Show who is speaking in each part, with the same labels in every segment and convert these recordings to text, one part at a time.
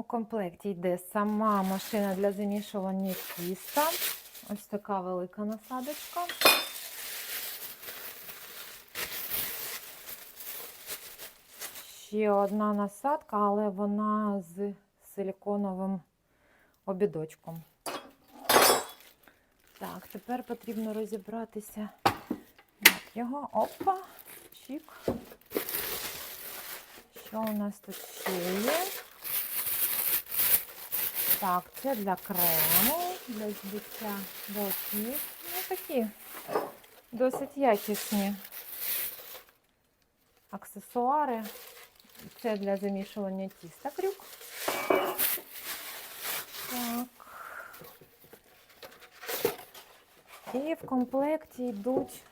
Speaker 1: У комплекті йде сама машина для замішування тіста. Ось така велика насадочка. Ще одна насадка, але вона з силіконовим обідочком. Так, тепер потрібно розібратися. Як його? Опа, чік. Що у нас тут ще є? Так, це для крему, для збиття білків. Ну, такі досить якісні аксесуари. Це для замішування тіста крюк. Так. І в комплекті йдуть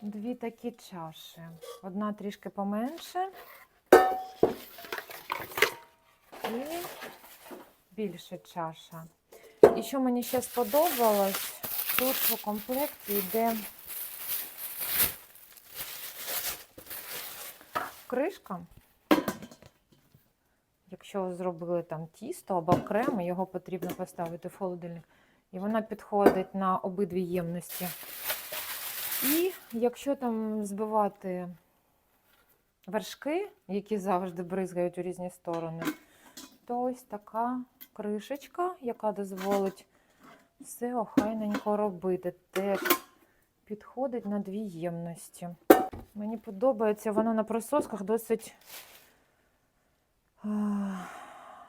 Speaker 1: дві такі чаші. Одна трішки поменше. І більша чаша. І що мені ще сподобалось, тут у комплекті йде кришка. Якщо зробили там тісто або крем, його потрібно поставити в холодильник. І вона підходить на обидві ємності. І якщо там збивати вершки, які завжди бризгають у різні сторони, то ось така кришечка, яка дозволить все охайненько робити. Теж підходить на дві ємності. Мені подобається, вона на присосках досить,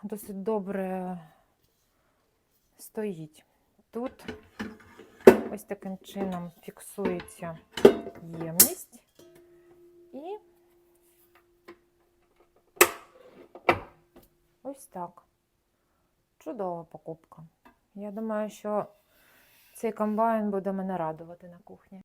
Speaker 1: досить добре стоїть. Тут ось таким чином фіксується ємність і ось так. Чудова покупка. Я думаю, що цей комбайн буде мене радувати на кухні.